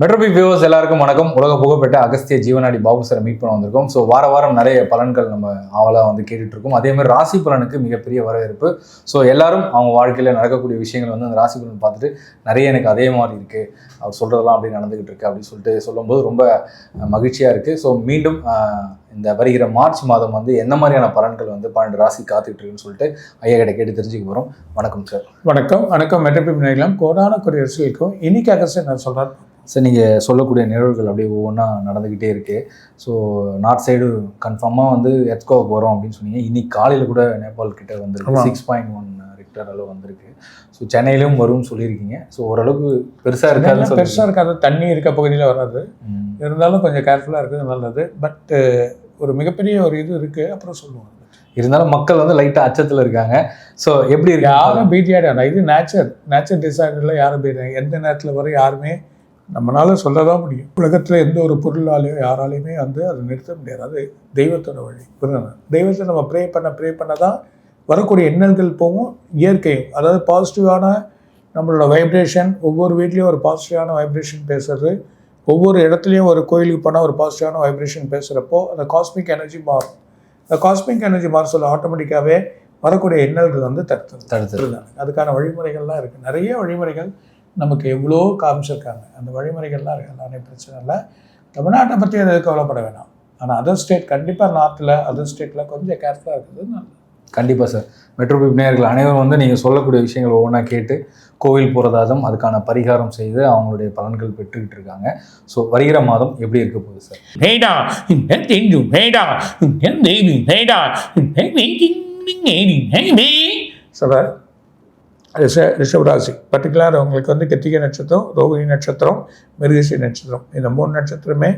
மெட்ரோபி viewers எல்லாருக்கும் வணக்கம். உலக புகழ்பெற்ற அகஸ்திய ஜீவனாடி பாபு சார் மீட் பண்ண வந்திருக்கோம். ஸோ வார வாரம் நிறைய பலன்கள் நம்ம ஆவலாக வந்து கேட்டுட்டு இருக்கோம் அதே மாதிரி ராசி பலனுக்கு மிகப்பெரிய வரவேற்பு. ஸோ எல்லாரும் அவங்க வாழ்க்கையில் நடக்கக்கூடிய விஷயங்கள் வந்து அந்த ராசி பலன் பார்த்துட்டு நிறைய எனக்கு அதே மாதிரி இருக்கு. அவர் சொல்றதெல்லாம் அப்படி நடந்துகிட்டு இருக்கு அப்படின்னு சொல்லிட்டு சொல்லும்போது ரொம்ப மகிழ்ச்சியாக இருக்கு. ஸோ மீண்டும் இந்த வருகிற மார்ச் மாதம் வந்து என்ன மாதிரியான பலன்கள் வந்து பன்னெண்டு ராசி காத்துக்கிட்டு இருக்குன்னு சொல்லிட்டு ஐயா கிட்ட கேட்டு தெரிஞ்சுக்க போகிறோம் வணக்கம் சார். வணக்கம். வணக்கம். மெட்ரபி நிலையம் கோடான கொடி இருக்கும் இன்னைக்கு அகஸ்ட் நான் சொல்கிறேன் சார் நீங்கள் சொல்லக்கூடிய நிகழ்வுகள் அப்படியே ஒவ்வொன்றா நடந்துக்கிட்டே இருக்கு. ஸோ நார்த் சைடு கன்ஃபார்மாக வந்து எத்கோவுக்கு போகிறோம் அப்படின்னு சொன்னீங்க. இன்னைக்கு காலையில் கூட நேபாள் கிட்ட வந்திருக்கு. சிக்ஸ் பாயிண்ட் ஒன் ரிக்டர் அளவு வந்திருக்கு. ஸோ சென்னையிலும் வரும்னு சொல்லியிருக்கீங்க. ஸோ ஓரளவுக்கு பெருசாக இருக்காதுன்னு பெருசாக இருக்காது. தண்ணி இருக்க பகுதியில் வராது. இருந்தாலும் கொஞ்சம் கேர்ஃபுல்லாக இருக்குது நல்லது. பட் ஒரு மிகப்பெரிய ஒரு இது இருக்குது அப்புறம் சொல்லுவாங்க இருந்தாலும் மக்கள் வந்து லைட்டாக அச்சத்தில் இருக்காங்க. ஸோ எப்படி இருக்கு? யாரும் பீதியாடாங்க இது நேச்சர் நேச்சர் டிசார்டரில் யாரும் பீதியாங்க எந்த நேரத்தில் வரை யாருமே நம்மளால சொல்ல தான் முடியும். உலகத்தில் எந்த ஒரு பொருளாலேயோ யாராலையுமே வந்து அதை நிறுத்த முடியாது. அது தெய்வத்தோட வழி புரியுதா தெய்வத்தை நம்ம ப்ரே பண்ண ப்ரே பண்ண தான் வரக்கூடிய எண்ணங்கள் போகும் இயற்கையும். அதாவது பாசிட்டிவான நம்மளோட வைப்ரேஷன் ஒவ்வொரு வீட்லேயும் ஒரு பாசிட்டிவான வைப்ரேஷன் பேசுறது ஒவ்வொரு இடத்துலையும் ஒரு கோயிலுக்கு போனால் ஒரு பாசிட்டிவான வைப்ரேஷன் பேசுகிறப்போ அந்த காஸ்மிக் எனர்ஜி மாறும். அந்த காஸ்மிக் எனர்ஜி மாற சொல்ல ஆட்டோமேட்டிக்காகவே வரக்கூடிய எண்ணல்கள் வந்து தடுத்து தடுத்து புரியுதா? அதுக்கான வழிமுறைகள்லாம் இருக்குது நிறைய வழிமுறைகள் நமக்கு எவ்வளோ காமிச்சிருக்காங்க. அந்த வழிமுறைகள்லாம் இருக்கு. எல்லாமே பிரச்சனை இல்லை. தமிழ்நாட்டை பற்றி அது கவலைப்பட வேணாம். ஆனால் அதர் ஸ்டேட் கண்டிப்பாக நார்த்தில் அதர் ஸ்டேட்டில் கொஞ்சம் கேர்ஃபுல்லாக இருக்குது நல்லது. கண்டிப்பாக சார் மெட்ரோபிப் நேயர்கள் அனைவரும் வந்து நீங்கள் சொல்லக்கூடிய விஷயங்கள் ஒவ்வொன்றா கேட்டு கோவில் போகிறதாதும் அதுக்கான பரிகாரம் செய்து அவங்களுடைய பலன்கள் பெற்றுக்கிட்டு இருக்காங்க. ஸோ வருகிற மாதம் எப்படி இருக்க போகுது சார் மேடா தெஞ்சு மேடா தேவி மேடா சார் ரிஷ ரிஷபராசி. பர்டிகுலர் அவங்களுக்கு வந்து கிருத்திகை நட்சத்திரம் ரோகிணி நட்சத்திரம் மிருகசி நட்சத்திரம். இந்த மூணு நட்சத்திரமே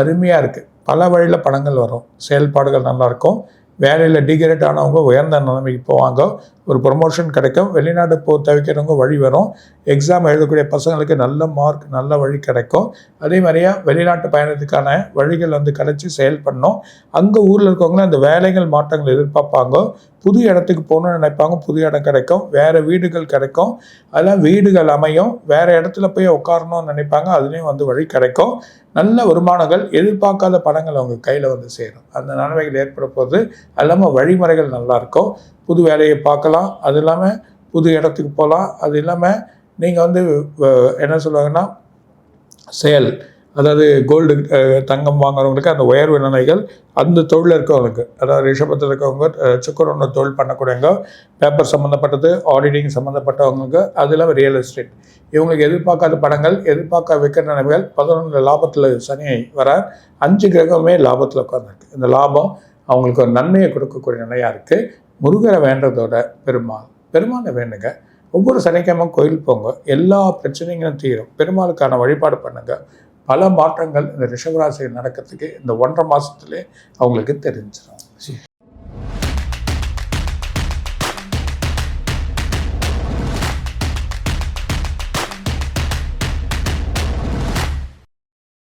அருமையாக இருக்குது பல வழியில் படங்கள் வரும். செயல்பாடுகள் நல்லாயிருக்கும் வேலையில் டிகிரேட் ஆனவங்க உயர்ந்த நிலைமைக்கு போவாங்க. ஒரு ப்ரொமோஷன் கிடைக்கும். வெளிநாடு போ தவிக்கிறவங்க வழி வரும். எக்ஸாம் எழுதக்கூடிய பசங்களுக்கு நல்ல மார்க் நல்ல வழி கிடைக்கும். அதே மாதிரியா வெளிநாட்டு பயணத்துக்கான வழிகள் வந்து கிடைச்சி செயல்படணும் அங்கே ஊரில் இருக்கவங்க அந்த வேலைகள் மாற்றங்கள் எதிர்பார்ப்பாங்க. புது இடத்துக்கு போகணும்னு நினைப்பாங்க. புது இடம் கிடைக்கும். வேறு வீடுகள் கிடைக்கும். அதெல்லாம் வீடுகள் அமையும். வேறு இடத்துல போய் உட்காரணும்னு நினைப்பாங்க. அதுலேயும் வந்து வழி கிடைக்கும். நல்ல வருமானங்கள் எதிர்பார்க்காத பணங்கள் அவங்க கையில் வந்து சேரும். அந்த நன்மைகள் ஏற்பட போது அது இல்லாமல் வழிமுறைகள் நல்லாயிருக்கும் புது வேலையை பார்க்கலாம். அது இல்லாமல் புது இடத்துக்கு போகலாம் அது இல்லாமல் நீங்கள் வந்து என்ன சொல்லுவாங்கன்னா செயல். அதாவது கோல்டு தங்கம் வாங்குறவங்களுக்கு அந்த உயர்வு நிலைகள் அந்த தொழில் இருக்கவங்களுக்கு அதாவது ரிஷபத்தில் இருக்கவங்க அஹ், தொழில் பண்ணக்கூடியவங்க பேப்பர் சம்மந்தப்பட்டது ஆடிட்டிங் சம்மந்தப்பட்டவங்களுக்கு அது இல்லாமல் ரியல் எஸ்டேட் இவங்களுக்கு எதிர்பார்க்காத படங்கள் எதிர்பார்க்க விற்கிற நிலைமைகள் பதினொன்று லாபத்தில் சனி வர அஞ்சு கிரகமே லாபத்தில் உட்காந்துருக்கு இந்த லாபம் அவங்களுக்கு ஒரு நன்மையை கொடுக்கக்கூடிய நிலையாக இருக்குது முருகரை வேண்டதோட பெருமாள் பெருமாளை வேண்டுங்க. ஒவ்வொரு சனிக்கிழமை கோயில் போங்க. எல்லா பிரச்சனைகளும் தீரும். பெருமாளுக்கான வழிபாடு பண்ணுங்க. பல மாற்றங்கள் இந்த ரிஷபராசியில் நடக்கிறதுக்கு இந்த ஒன்றரை மாதத்துலேயே அவங்களுக்கு தெரிஞ்சிடும்